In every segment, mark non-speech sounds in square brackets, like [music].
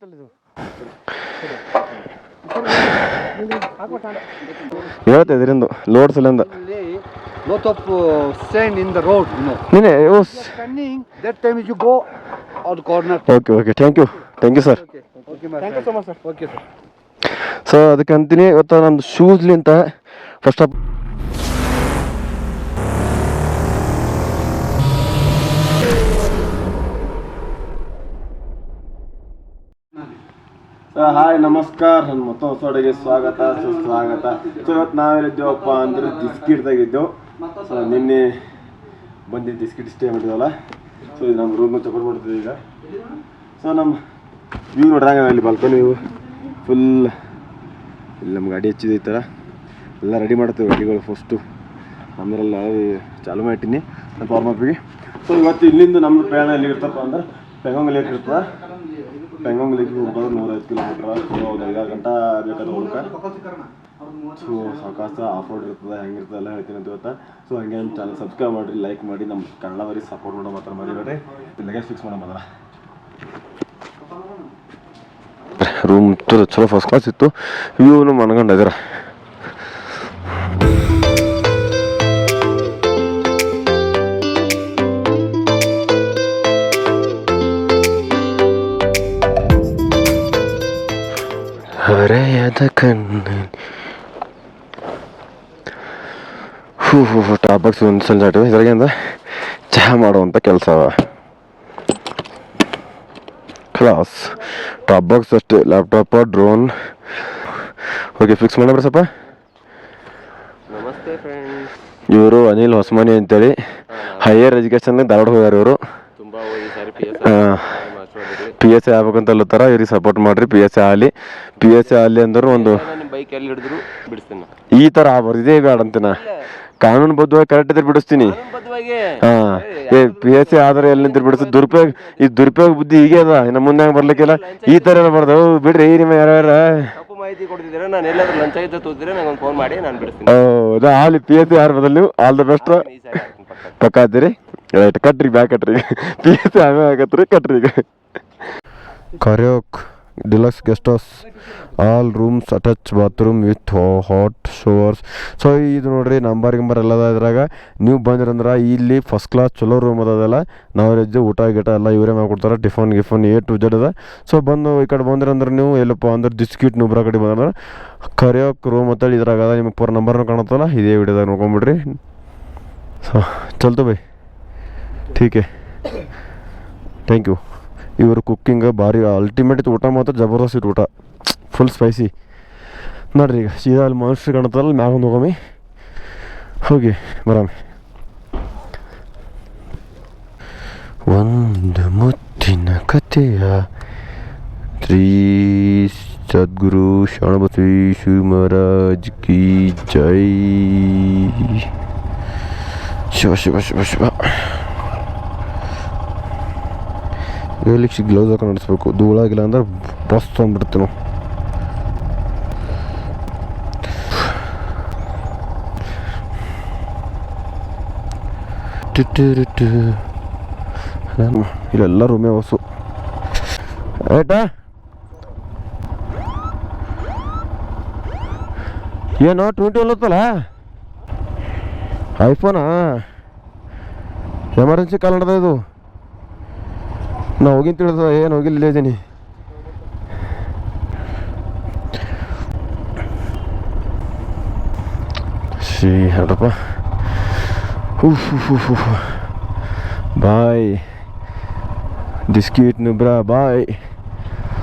ಹೇಳ್ತಾ ಇದು. ಇಲ್ಲಿ ಆಕೋಟಾ ನಿಂದ off stain in the road ನೀನೆ ಯೋಸ್ coming that time you go at the corner okay okay thank you thank you sir okay okay thank you so much sir okay sir so ಅದಕ್ಕೆಂತ ನೀ first of hi, ನಮಸ್ಕಾರ. ನನ್ನ ಮೊತ್ತ ಹೊಸ ಅಡುಗೆ ಸ್ವಾಗತ. ಸುಸ್ವಾಗತ so, ಇವತ್ತು ನಾವೆಲ್ಲಿದ್ದೇವಪ್ಪ ಅಂದ್ರೆ ಬಿಸ್ಕಿಟ್ ತೆಗಿದ್ದೆವು ಸೊ, ನಿನ್ನೆ ಬಂದಿದ್ದು ಬಿಸ್ಕಿಟ್ ಸ್ಟೇ ಮಾಡಿದ್ವಲ್ಲ? ಸೊ, ಇದು ನಮ್ಮ ರೂಮ್ ತಗೊಂಡು ಈಗ. ಸೊ, ನಮ್ಮ ವ್ಯೂ ನೋಡ್ರಂಗ ಇಲ್ಲಿ ಬಾಲ್ಕನಿ ವ್ಯೂ ಫುಲ್ ಇಲ್ಲಿ ನಮ್ಮ ಗಾಡಿ ಹಚ್ಚಿದ್ದು ಈ ಥರ ಎಲ್ಲ ರೆಡಿ ಮಾಡ್ತೇವೆ ಗಾಡಿಗಳು ಫಸ್ಟು ಆಮೇಲೆಲ್ಲ ಚಾಲು ಮಾಡಿಟ್ಟಿನಿ ವಾರ್ಮಪ್ಪಿಗೆ ಸೊ, ಇವತ್ತು ಇಲ್ಲಿಂದ ನಮ್ಮದು ಪ್ರಯಾಣ ಎಲ್ಲಿ ಇರ್ತಪ್ಪ ಅಂದ್ರೆ ಪೆಂಗಾಂಗ್ ಲೇಕ್ ಇರ್ತದೆ. ಪೆಂಗಾಂಗ್ ಲೇಕ್ ಹೋಗ್ಬೋದು ನೂರೈವತ್ತು ಕಿಲೋಮೀಟ್ರ್. ಒಂದು ಐದಾರು ಗಂಟೆ ಬೇಕಾದ್ರೆ ಹೋಗ್ಕ ಸೊ ಸಾವಕಾಶ ಆಫ್ ರೋಡ್ ಇರ್ತದೆ, ಹೆಂಗಿರ್ತದೆ ಎಲ್ಲ ಹೇಳ್ತೀನಿ ಅಂತ ಇವತ್ತು ಸೊ ಹಂಗೆ ನಮ್ಮ ಚಾನಲ್ ಸಬ್ಸ್ಕ್ರೈಬ್ ಮಾಡಿರಿ ಲೈಕ್ ಮಾಡಿ, ನಮ್ಮ ಕನ್ನಡವರಿಗೆ ಸಪೋರ್ಟ್ ಮಾಡೋ ಮಾತ್ರ ಮರಿಬೇಡ್ರಿ ಲಗೇಜ್ ಫಿಕ್ಸ್ ಮಾಡೋ ಮಾತ್ರ. ರೂಮ್ ಚಲೋ ಚಲೋ ಫಸ್ಟ್ ಕ್ಲಾಸ್ ಇತ್ತು ವ್ಯೂನು ಮನ್ಕೊಂಡಿದ್ದೀರ ಹರೆಯದ ಕಣ್ಣು ಹೂ ಹೂ ಹೂ ಟಾಪಕ್ಸ್ ಒಂದು ಸಲ ಆಟ ಇದ್ರಾಗೆ ಅಂದ್ರೆ ಚಹಾ ಮಾಡುವಂಥ ಕೆಲಸ. ಅವ ಕ್ಲಾಸ್ ಟಾಪ್ ಬಾಕ್ಸ್ ಅಷ್ಟೇ ಲ್ಯಾಪ್ಟಾಪ ಡ್ರೋನ್ ಓಕೆ ಫಿಕ್ಸ್ ಮಾಡೋಣ ಸ್ವಲ್ಪ ಇವರು ಅನಿಲ್ ಹೊಸಮನಿ ಅಂತೇಳಿ. ಹೈಯರ್ ಎಜುಕೇಷನ್ ಧಾರವಾಡ ಹೋಗ್ಯಾರ ಇವರು. ಪಿ ಎಸ್ ಎ ಆಗ್ಬೇಕಂತ ಅಲ್ಲತ್ತಾರ ಇವ್ರಿಗೆ ಸಪೋರ್ಟ್ ಮಾಡ್ರಿ ಪಿ ಎಸ್ ಸಿ ಆಗಲಿ. ಪಿ ಎಸ್ ಸಿ ಆಗಲಿ ಅಂದ್ರೆ ಒಂದು ಬೈಕ್ ಎಲ್ಲಿ ಹಿಡಿದ್ರು ಬಿಡಿಸ್ತೀನಿ. ಈ ಥರ ಆಗ್ಬಾರ್ದು ಇದೇ ಬೇಡ ಅಂತೀನ. ಕಾನೂನು ಬದ್ಧವಾಗಿ ಕರೆಕ್ಟ್ ಇದ್ರೆ ಬಿಡಿಸ್ತೀನಿ. ಹಾ. ಏ ಪಿ ಎಸ್ ಸಿ ಆದ್ರೆ ಎಲ್ಲಿ ನಿಂತ ಬಿಡಿಸ್ ದುರುಪಯೋಗ ಈ ದುರುಪಯೋಗ ಬುದ್ಧಿ ಹೀಗೆ ಅದ ಇನ್ನ ಮುಂದೆ ಹಂಗೆ ಬರ್ಲಿಕ್ಕಿಲ್ಲ. ಈ ಥರ ಇರಬಾರ್ದು ಬರ್ದ ಬಿಡ್ರಿ ನಿಮ್ಮ ಯಾರ್ಯಾರ. ಮಾಹಿತಿ ಕೊಡ್ತಿದ್ದೀರಾ? ನಾನು ಎಲ್ಲಾದ್ರೂ ಲಂಚ ಇದ್ದ ತೋತಿದ್ರೆ ನಂಗೆ ಫೋನ್ ಮಾಡಿ ನಾನು ಬಿಡಿಸ್ತೀನಿ. ಹೌದು ಆಲಿ ಪಿ ಎಸ್ ಸಿ ಯಾರು ಬದಲು ಆಲ್ ದ ಬೆಸ್ಟ್ ಈ ಪಕ್ಕ. ಆದ್ರಿ ರೈಟ್ ಕಟ್ರಿ ಬ್ಯಾಕ್ ಕಟ್ರಿ. ಪಿ ಎಸ್ ಸಿ ಆಮೇಲೆ ಆಗತ್ರಿ ಕಟ್ರಿ ಈಗ. ಕರೆಯೋಕ್ deluxe guest house all rooms attach bathroom with hot showers so ಇದು ನೋಡ್ರಿ ನಂಬರ್ ಗಿಂಬರ್ ಎಲ್ಲ ಅದ ಇದ್ರಾಗ. ನೀವು ಬಂದಿರಂದ್ರೆ ಇಲ್ಲಿ ಫಸ್ಟ್ ಕ್ಲಾಸ್ ಚಲೋ ರೂಮ್ ಅದಲ್ಲ. ನಾವು ರಜ್ಜು ಊಟ, ಗೀಟ ಎಲ್ಲ ಇವರೇ ಮಾಡ್ಕೊಡ್ತಾರೆ. ಟಿಫನ್ ಗಿಫನ್ ಏ ಟು ಜಡ್ ಅದ. ಸೊ ಬಂದು ಈ ಕಡೆ ಬಂದಿರಂದ್ರೆ ನೀವು ಎಲ್ಲಪ್ಪ ಅಂದ್ರೆ ಡಿಸ್ಕ್ಯೂಟ್ ನೂಬ್ರ ಕಡೆ ಬಂದ್ರೆ ಕರೆಯೋಕ್ ರೂಮ್ ಅಂತೇಳಿ ಇದ್ರಾಗ ಅದ. ನಿಮಗೆ ಪೂರ ನಂಬರ್ನು ಕಾಣತ್ತಲ್ಲ. ಇದೇ ವಿಡಿಯೋದಾಗ ನೋಡ್ಕೊಂಬಿಡ್ರಿ. ಸೊ ಚಲ್ತು ಬೈ. ಠೀಕೆ ಥ್ಯಾಂಕ್ ಯು ಇವರು ಕುಕ್ಕಿಂಗ್ ಭಾರಿ ಅಲ್ಟಿಮೇಟ್ ಇತ್ತು ಊಟ ಮಾತ್ರ ಜಬರ್ದಸ್ತ್ ಇತ್ತು ಊಟ. ಫುಲ್ ಸ್ಪೈಸಿ ನೋಡ್ರಿ ಈಗ, ಸೀದಾ ಅಲ್ಲಿ ಮನುಷ್ಯರು ಕಾಣುತ್ತಲ್ಲ ಮ್ಯಾಗ ಒಂದು ಹೋಗಮಿ. ಹೋಗಿ, ಬರಾಮಿ. ಒಂದು ಮುತ್ತಿನ ಕಥೆಯ ಶ್ರೀ ಸದ್ಗುರು ಶರಣಬಸವಿ ಶಿವಮಹಾರಾಜ್ ಕಿ ಜೈ. ಶಿವ ಶಿವ ಶಿವ ಶಿವ. ಹೇಳಿಕ್ಕೆ ಗ್ಲೌಸ್ ಹಾಕೊಂಡು ನಡೆಸ್ಬೇಕು ಧೂಳಾಗಿಲ್ಲ ಅಂದ್ರೆ ಬಸ್ ತೊಗೊಂಡ್ಬಿಡ್ತೀವಿ ನಾವು. ನಾನು ಇಲ್ಲೆಲ್ಲ ರೂಮೇ ಹೊಸು ಏಟಾ ಏನು ಟ್ವೆಂಟಿ ಒಲ್ಲತ್ತಲ್ಲ ಐಫೋನಾ ಎಮರ್ಜೆನ್ಸಿ ಕಾಲ್ ನಡೆದ ಇದು ನಾ ಹೋಗಿನ ತಿಳಿದ ಏನು ಹೋಗಿಲ್ಲ, ಇಲ್ಲೇ ಇದೀನಿ. ಶ್ರೀ ಹುಫ್ ಬಾಯ್. ಬಿಸ್ಕಿಟ್ ನುಬ್ರಾ, ಬಾಯ್.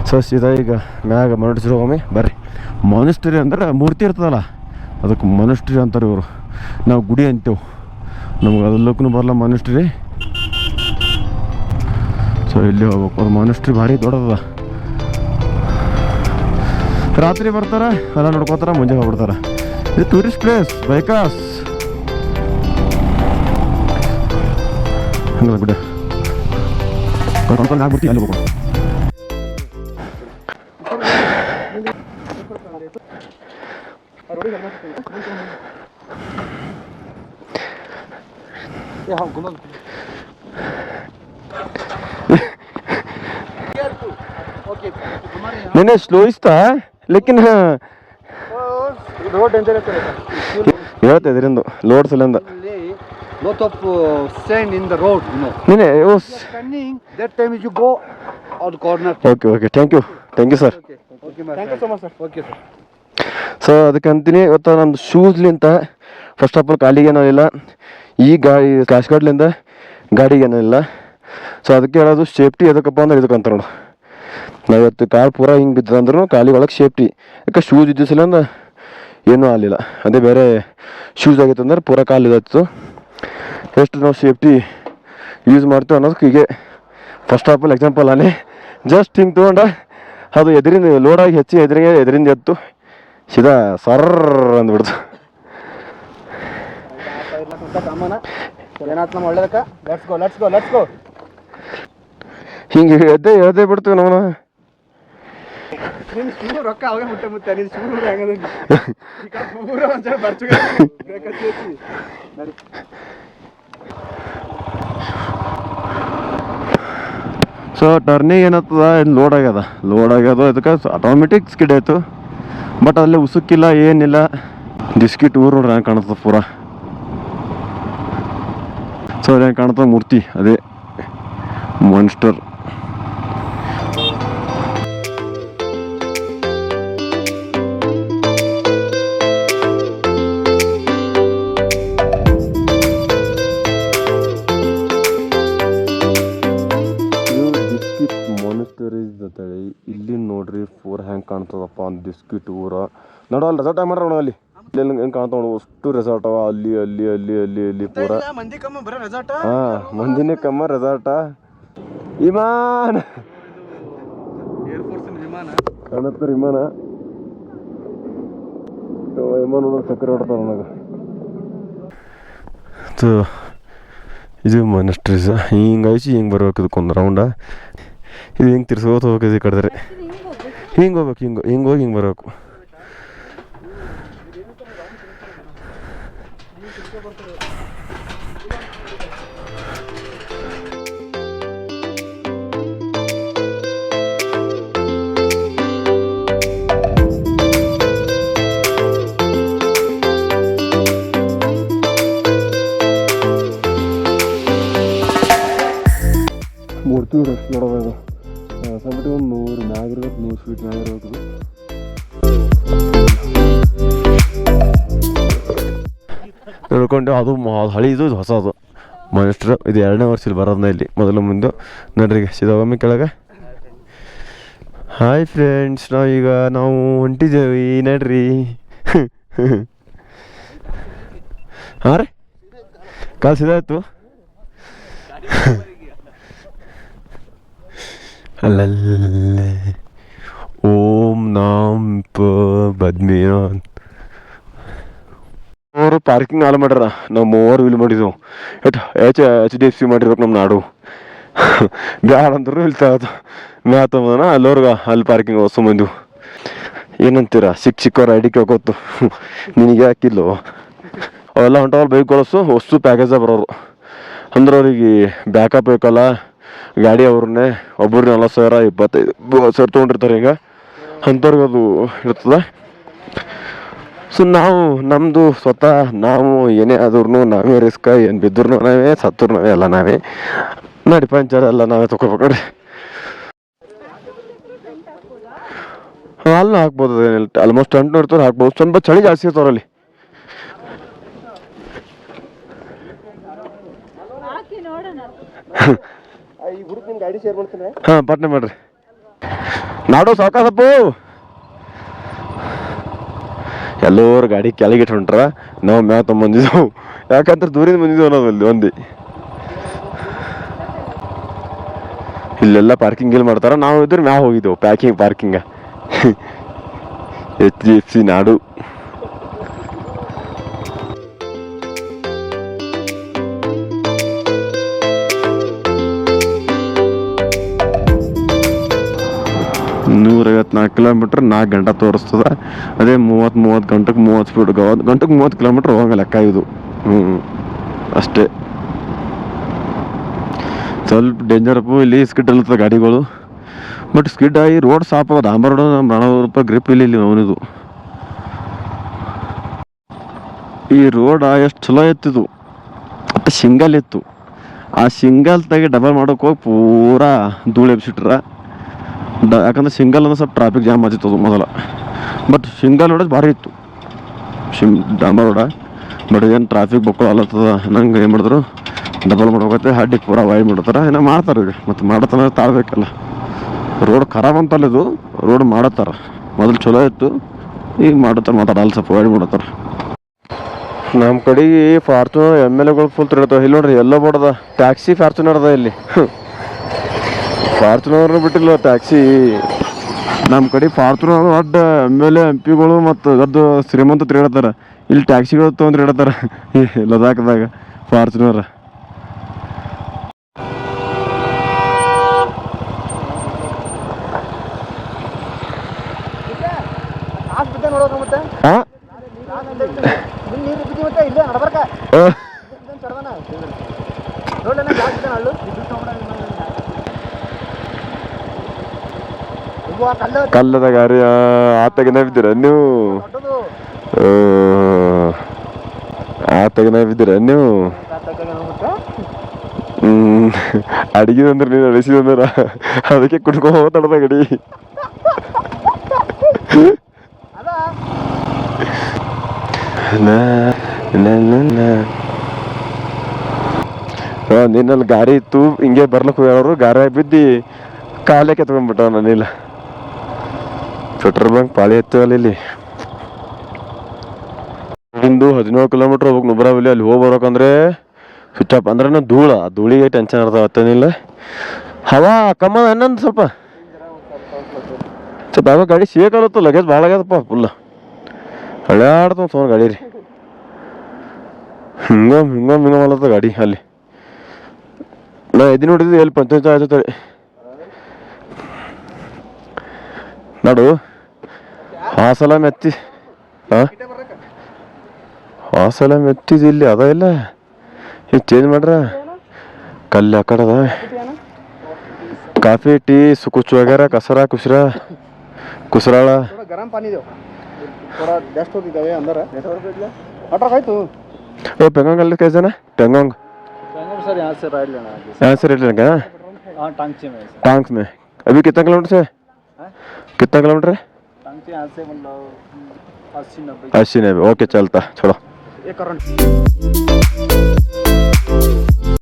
ಸಸ್ ಇದ ಈಗ ಮ್ಯಾಗ ಒಮ್ಮೆ, ಬರ್ರಿ. ಮನುಷ್ಯರಿ ಅಂದ್ರೆ ಮೂರ್ತಿ ಇರ್ತದಲ್ಲ, ಅದಕ್ಕೆ ಮನುಷ್ಯರಿ ಅಂತಾರೆ ಇವರು. ನಾವು ಗುಡಿ ಅಂತೇವೆ. ನಮ್ಗೆ ಅದಲ್ಲಕ್ಕೂ ಬರಲ್ಲ ಮೊನಸ್ಟ್ರಿ ಸೊ ಇಲ್ಲಿ ಹೋಗ್ಬೇಕು? ಅದು ಮಾನಿಸ್ಟ್ರಿ ಭಾರಿ ದೊಡ್ಡದ ರಾತ್ರಿ ಬರ್ತಾರೆ ಎಲ್ಲ ನೋಡ್ಕೋತಾರ ಮುಂಜಾನೆ ಹೋಗ್ಬಿಡ್ತಾರ. ಇದು ಟೂರಿಸ್ಟ್ ಪ್ಲೇಸ್ ಬೈಕಾಸ್ ಹಂಗಲ್ಲ ಬಿಡ ಕರ್ಕೊಂಡು ಆಗ್ಬಿಡ್ತೀವಿ ಅಲ್ಲಿ ಹೋಗ್ಬೇಕು Yeah, on. ನೆನೆ ಸ್ಲೋ ಇಸ್ತಾ ಲೇಕಿನ್ ರೋಡ್ ಅಂತ ಹೇಳ್ತಾ ಇದರಿಂದ ಲೋಡ್ ಸಲಂದ lot of uh, sand in the road, you know. Nene, it was... Turning, that time you go out corner. Okay, okay, thank you. Thank you, sir. Okay, okay, thank you so much, sir. Okay, sir. So ಅದಕ್ಕಂತೀನಿ ಇವತ್ತು ನಮ್ದು ಶೂಸ್ಲಿಂತ first of all ಕಾಲಿಗೆ ಏನೂ ಇಲ್ಲ ಈ ಗಾಡಿ cash ಗಾಡಿಲಿಂದ ಗಾಡಿಗೆ ಏನೂ ಇಲ್ಲ ಸೊ ಅದಕ್ಕೆ ಹೇಳೋದು ಸೇಫ್ಟಿ ಎದಕ್ಕಪ್ಪ ಅಂದ್ರೆ ಇದಕ್ಕಂತ ನೋಡು ನಾವು ಇವತ್ತು ಕಾಲು ಪೂರ ಹಿಂಗೆ ಬಿದ್ದಂದ್ರೂ ಕಾಲಿ ಒಳಗೆ ಸೇಫ್ಟಿ ಯಾಕೆ ಶೂಸ್ ಇದ್ದ ಸಲಿಂದ ಏನೂ ಆಗಲಿಲ್ಲ. ಅದೇ ಬೇರೆ ಶೂಸ್ ಆಗಿತ್ತು ಅಂದ್ರೆ ಪೂರ ಕಾಲು ಇದಾಯ್ತು. ಎಷ್ಟು ನಾವು ಸೇಫ್ಟಿ ಯೂಸ್ ಮಾಡ್ತೀವಿ ಅನ್ನೋದಕ್ಕೆ ಹೀಗೆ ಫಸ್ಟ್ ಆಫ್ ಆಲ್ ಎಕ್ಸಾಂಪಲ್ ಅಲ್ಲಿ ಜಸ್ಟ್ ಹಿಂಗೆ ತೊಗೊಂಡ ಅದು ಎದುರಿಂದ ಲೋಡಾಗಿ ಹೆಚ್ಚಿ ಎದುರಿಗೆ ಎದುರಿಂದ ಎತ್ತು ಸೀದಾ ಸರ್ ಅಂದ್ಬಿಡ್ತು. ಹಿಂಗೆ ಎದ್ದೆ ಹೇಳ್ದೆ ಬಿಡ್ತೀವಿ ನಾವು. ನಿನ್ ಶೂ ರೊಕ್ಕ ಅವಾಗ ಮುಟ್ಟೆ ಮುತ್ತೆ ನಿನ್ ಶೂ ಹೆಂಗದ ಈ ಕಡೆ ಪೂರ ಒಂದ್ಸಲ ಬರ್ಚು ನಡಿ ಸೊ ಟರ್ನಿಂಗ್ ಏನಾಗ್ತದ ಲೋಡ್ ಆಗ್ಯದ. ಲೋಡ್ ಆಗ್ಯದ ಅದಕ್ಕೆ ಆಟೋಮೆಟಿಕ್ ಸ್ಕಿಡ್ ಆಯ್ತು. ಬಟ್ ಅಲ್ಲಿ ಉಸುಕಿಲ್ಲ ಏನಿಲ್ಲ. ಬಿಸ್ಕಿಟ್ ಊರು ನೋಡ್ರಿ ಹೆಂಗೆ ಕಾಣ್ತದ ಪೂರ. ಸೊ ಹೆಂಗೆ ಕಾಣ್ತದ ಮೂರ್ತಿ ಅದೇ. ಮಾನ್ಸ್ಟರ್ ಕಾಣ್ತದಪ್ಪ ಒಂದು ಬಿಸ್ಕಿಟ್ ಊರ. ನೋಡೋ ಅಲ್ಲಿ ರೆಸಾರ್ಟ್ ಮಾಡ್ರ ನೋಡೋ ಅಲ್ಲಿ? ಇಲ್ಲಿ ಹೆಂಗೆ ಕಾಣ್ತಾವ ನೋಡು ಅಷ್ಟು ರೆಸಾರ್ಟ್ ಅವ. ಅಲ್ಲಿ ಅಲ್ಲಿ ಅಲ್ಲಿ ಅಲ್ಲಿ ಅಲ್ಲಿ ಪೂರ. ಮಂದಿ ಕಮ್ಮ ಬರೋ ರೆಸಾರ್ಟ್ ಹಾ ಮಂದಿನೇ ಕಮ್ಮ ರೆಸಾರ್ಟ ವಿಮಾನ? ಕಾಣತ್ತ ವಿಮಾನ? ವಿಮಾನ ಸಕ್ಕರೆ ಹೊಡ್ತಾವ ನನಗೆ. ಸೊ ಇದು ಮನಸ್ಟ್ರೀಸ್ ಹಿಂಗೆ ಐಸಿ ಹಿಂಗೆ ಬರ್ಬೇಕು ಇದಕ್ಕೊಂದು ರೌಂಡ ಇದು ಹಿಂಗೆ ತಿರ್ಸ್ಕೋತ ಹೋಗ್ಬೇಕು ಈ ಕಡೆದ್ರೆ? ಹಿಂಗೆ ಹೋಗ್ಬೇಕು ಹಿಂಗೆ ಹಿಂಗೆ ಹೋಗಿ ಹಿಂಗೆ ಬರಬೇಕು ಮೂರ್ತಿ ನೋಡೋದು ಸಂಬಟಿ ಒಂದು ನೂರು ಮ್ಯಾಗ ಇರ್ಬೇಕು ನೂರು ಫೀಟ್ ಮ್ಯಾಗ ಇರ್ಬೇಕು ನೋಡ್ಕೊಂಡು ಅದು ಹಳಿದು, ಇದು ಹೊಸದು. ಮನುಷ್ಯರು ಇದು ಎರಡನೇ ವರ್ಷದಲ್ಲಿ ಬರೋದನ್ನ ಇಲ್ಲಿ, ಮೊದಲು ಮುಂದೆ. ನೋಡ್ರಿ ಸೀದಾ ಒಮ್ಮೆ ಕೆಳಗೆ. ಹಾಯ್ ಫ್ರೆಂಡ್ಸ್ ನಾವೀಗ ನಾವು ಹೊಂಟಿದ್ದೇವೆ, ನಡ್ರಿ. [laughs] ಹಾಂ ರೀ? ಕಾಲು ಸಿದಾಯ್ತು [laughs] ಓಂ ನಾಂ ಪ ಬದ್ಮಿಯಾನ್ ಅವರು ಪಾರ್ಕಿಂಗ್ ಹಾಳು ಮಾಡ್ಯಾರ ನಾವು ಮೂವರು ಇಲ್ಲಿ ಮಾಡಿದ್ವು at H H D F C ಮಾಡಿರ್ಬೇಕು ನಮ್ಮ ನಾಡು ಬ್ಯಾಡ ಅಂದ್ರೂ ಇಲ್ಲಿ ತಗೋದು ಮ್ಯಾತಮನ ಅಲ್ಲೋರ್ಗ ಅಲ್ಲಿ ಪಾರ್ಕಿಂಗ್ ಹೊಸ ಮಂದಿವು ಏನಂತೀರ ಸಿಕ್ಕ ಸಿಕ್ಕವ್ರ ಐ ಡಿ ಕೇಳ್ಕೊತು ನಿನಗೆ ಹಾಕಿಲ್ಲೋ ಅವೆಲ್ಲ ಹೊಂಟವಲ್ಲ ಬೈಕ್ ಕಳಿಸು ಹೊಸ್ತು ಪ್ಯಾಕೇಜ ಬರೋರು ಅಂದ್ರೆ ಅವ್ರಿಗೆ ಬ್ಯಾಕಪ್ ಬೇಕಲ್ಲ ಗಾಡಿ ಅವ್ರನ್ನೇ ಒಬ್ಬರು ನಲ್ವತ್ತು ಸಾವಿರ ಇಪ್ಪತ್ತೈದು ಸಾವಿರ ತೊಗೊಂಡಿರ್ತಾರೆ ಈಗ. ಅಂಥವ್ರಿಗೆ ಅದು ಇರ್ತದೆ. ಸೊ ನಾವು ನಮ್ಮದು ಸ್ವತಃ ನಾವು ಏನೇ ಆದ್ರೂ ನಾವೇ ರಿಸ್ಕ ಏನು ಬಿದ್ದರೂ ನಾವೇ ಸತ್ತರು ನಾವೇ ಎಲ್ಲ ನಾವೇ. ನಡಿ ಪಂಚರ್ ಎಲ್ಲ ನಾವೇ ತೊಗೋಬೇಕ್ರಿ ಅಲ್ಲಿ ಹಾಕ್ಬೋದು ಆಲ್ಮೋಸ್ಟ್ ಟೆಂಟ್ ನೋಡ್ತಾರೆ ಹಾಕ್ಬೋದು ಸ್ವಲ್ಪ ಚಳಿ ಜಾಸ್ತಿ ಇರ್ತಾವ ಅಲ್ಲಿ [laughs] ಮಾಡ್ತೀನಿ. ಹಾಂ ಮಾಡ್ರಿ. ನಾಡು ಸಾಕಾಸಪ್ಪು ಎಲ್ಲರೂ ಗಾಡಿ ಕೆಳಗೆ ಇಟ್ಟು ಹೊಂಟ್ರ ನಾವು ಮ್ಯಾಗ ತೊಗೊಂಬಂದಿದ್ದೆವು ಯಾಕಂದ್ರೆ ದೂರಿಂದ ಬಂದಿದ್ದೆವು ನಾವು ಅಲ್ಲಿ ಒಂದಿ. ಇಲ್ಲೆಲ್ಲ ಪಾರ್ಕಿಂಗ್ ಇಲ್ಲಿ ಮಾಡ್ತಾರ, ನಾವು ಇದ್ರೆ ಮ್ಯಾಗ ಹೋಗಿದ್ದೆವು. Packing parking H D F C ನಾಡು. ನೂರೈವತ್ನಾಲ್ಕು ಕಿಲೋಮೀಟ್ರ್ ನಾಲ್ಕು ಗಂಟೆ ತೋರಿಸ್ತದ. ಅದೇ ಮೂವತ್ತು ಮೂವತ್ತು ಗಂಟೆಗೆ ಮೂವತ್ತು ಸ್ಪೀಡ್ ಗಂಟೆಗೆ ಮೂವತ್ತು ಕಿಲೋಮೀಟ್ರ್ ಹೋಗೋ ಲೆಕ್ಕ ಇದು. ಹ್ಞೂ ಅಷ್ಟೇ. ಸ್ವಲ್ಪ ಡೇಂಜರ್ ಅಪ್ಪು ಇಲ್ಲಿ ಸ್ಕಿಡ್ ಇರ್ತದೆ ಗಾಡಿಗಳು. ಬಟ್ ಸ್ಕಿಡ್ ಆಗಿ ರೋಡ್ ಸಾಪ್ ಆಗೋದು. ಡಾಂಬರ್ ರೋಡ್ ನಾನೂರು ರೂಪಾಯಿ ಗ್ರಿಪ್ ಇಲ್ಲ ಇಲ್ಲಿ ಅವನಿದು. ಈ ರೋಡ್ ಎಷ್ಟು ಚಲೋ ಇತ್ತಿದು ಮತ್ತು ಸಿಂಗಲ್ ಇತ್ತು. ಆ ಸಿಂಗಲ್ ತೆಗೆ ಡಬಲ್ ಮಾಡೋಕೆ ಹೋಗಿ ಪೂರಾ ಧೂಳು ಎಬ್ಸಿಟ್ರ ಯಾಕಂದ್ರೆ ಸಿಂಗಲ್ ಅಂದ್ರೆ ಸ್ವಲ್ಪ ಟ್ರಾಫಿಕ್ ಜಾಮ್ ಆಗಿತ್ತು ಮೊದಲ. ಬಟ್ ಸಿಂಗಲ್ ರೋಡ್ ಭಾರಿ ಇತ್ತು. ಶಿಮ್ ಡಾಂಬರ್ ರೋಡ ಬಟ್ ಏನು ಟ್ರಾಫಿಕ್ ಬಕ್ಕಳು ಅಲ್ಲತ್ತದ? ನಂಗೆ ಏನು ಮಾಡಿದ್ರು ಡಬಲ್ ಮಾಡ್ಬೇಕತ್ತೆ ಹಡ್ಡಿ ಪೂರ ವಾಯ್ ಮಾಡ್ತಾರೆ ಏನೋ ಮಾಡ್ತಾರೆ ಈಗ ಮತ್ತು ಮಾಡತ್ತನ ತಾಳ್ಬೇಕಲ್ಲ. ರೋಡ್ ಖರಾಬ್ ಅಂತಲ್ಲ ಇದು. ರೋಡ್ ಮಾಡತ್ತಾರ. ಮೊದಲು ಚಲೋ ಇತ್ತು. ಈಗ ಮಾಡತ್ತಾರೆ ಮಾತಾಡಲ್ಲ ಸ್ವಲ್ಪ ವಾಯ್ ಮಾಡತ್ತಾರ ನಮ್ಮ ಕಡೆಗೆ ಫಾರ್ಚುನರ್ ಎಂ ಎಲ್ ಎಗಳು ಫುಲ್ ತಿರುಗ್ತಾವೆ ಇಲ್ಲಿ ನೋಡ್ರಿ, ಎಲ್ಲೋ ಬೋರ್ಡ್ ಟ್ಯಾಕ್ಸಿ ಫಾರ್ಚುನರ್ ಅದ ಇಲ್ಲಿ. ಫಾರ್ಚುನರ್ ಬಿಟ್ಟಿಲ್ಲ, ಟ್ಯಾಕ್ಸಿ. ನಮ್ಮ ಕಡೆ ಫಾರ್ಚುನರ್ ಅಡ್ಡ ಎಂ ಎಲ್ ಎ, ಎಂ ಪಿಗಳು ಮತ್ತು ಗದ್ದು ಶ್ರೀಮಂತ ತಿರುಗಾಡ್ತಾರೆ. ಇಲ್ಲಿ ಟ್ಯಾಕ್ಸಿಗಳು ತೊಗೊಂಡು ಲದಾಖದಾಗ ಲದಾಖ್ದಾಗ ಫಾರ್ಚುನರ್ ಕಾಸು ಬಿದ್ದ ನೋಡೋಕೆ ಮತ್ತೆ ಹಾಂ ನಿನ್ನ ನೀರು ಬಿದ್ದಿ ಮತ್ತೆ ಇಲ್ಲೇ ನಡ್ಬರ್ಕ ಚಡ್ದಾನ ನೋಡಲ್ಲ ಜಾಸ್ತಿ ಬಿದ್ದಾನ ಹಳ್ಳು ಇವ್ವ ಕಲ್ಲು ಕಲ್ಲದ ಗಾರಿ ಆತಗೆ ನಾವಿದ್ದೀರ? ನೀವು? ಆತಗೆ ನಾವಿದ್ದೀರ? ನೀವು? ಹ್ಮ್ ಅಡಿಗೆ ಅಂದ್ರೆ ನೀನು ಅಡಿಸಿದಂದ್ರ ಅದಕ್ಕೆ ಕುಡ್ಕೊ ತಡದ ಗಡಿ. ನಿನ್ನಲ್ಲಿ ಗಾರಿ ಇತ್ತು ಹಿಂಗೆ ಬರ್ಲಕ್ಕೆ ಹೋಗ್ಯಾರು ಗಾರಿ ಬಿದ್ದಿ ಕಾಲೇ ಕೆತ್ಕೊಂಡ್ಬಿಟ್ಟ ನಾನಿಲ್ಲ ಪೆಟ್ರೋಲ್ ಬಂಕ್ ಪಾಳಿ ಅಲ್ಲಿ ಇಲ್ಲಿ ಇಂದು ಹದಿನೇಳು ಕಿಲೋಮೀಟ್ರ್ ಹೋಗ್ಬೇಕು. ನುಬ್ರಾವಲಿ ಅಲ್ಲಿ ಹೋಗಿ ಬರ್ಬೇಕಂದ್ರೆ ಸ್ವಿಚ್ ಆಫ್ ಅಂದ್ರೆ ಧೂಳ. ಧೂಳಿಗೆ ಟೆನ್ಷನ್ ಇರ್ತಾವ ಅತ್ತೇನಿಲ್ಲ ಹವಾ ಕಮ್ಮ ಅನ್ನೊಂದು ಸ್ವಲ್ಪ. ಸ್ವಲ್ಪ ಯಾವಾಗ ಗಾಡಿ ಸಿಗಕಲ್ಲತ್ತು ಲಗೇಜ್ ಭಾಳ ಆಗ್ಯದಪ್ಪ ಫುಲ್ ಹಳ್ಯಾಡ್ತಾವ ಸೋನ್ ಗಾಡಿ ರೀ. ಹಿಂಗ ಹಿಂಗ ಹಿಂಗ ಮಾಡತ್ತ ಗಾಡಿ ಅಲ್ಲಿ. ನಾ ಎದಿ ನೋಡಿದ್ವಿ, ಎಲ್ಲಿ ಪಂಚಾಯತ್ ಆಯ್ತದ ನೋಡು. ಹಾಸಲ ಮೆತ್ತಿ ಹಾ ಹಾಸಲ ಮೆತ್ತಿದ್ ಇಲ್ಲಿ ಅದ ಇಲ್ಲ ಈಗ ಚೇಂಜ್ ಮಾಡ್ರ ಕಲ್ಲು ಆ ಕಡೆ ಅದ ಕಾಫಿ ಟೀ ಸು ಕುಚ್ ವಗೇರ ಕಸರ ಕುಸ್ರ ಕುಸ್ರಾಳ थोड़ा गरम पानी दो थोड़ा डस्ट होती दवाई अंदर है अटर खाई तू ए पेंगोंग कल कैसे ना पेंगोंग सर यहाँ से राइट लेना है यहाँ से रेट लगा ना हाँ टांगचे में टांग्स में अभी कितना किलोमीटर से हाँ? कितना किलोमीटर है اسی نبے اوکے چلتا چھوڑو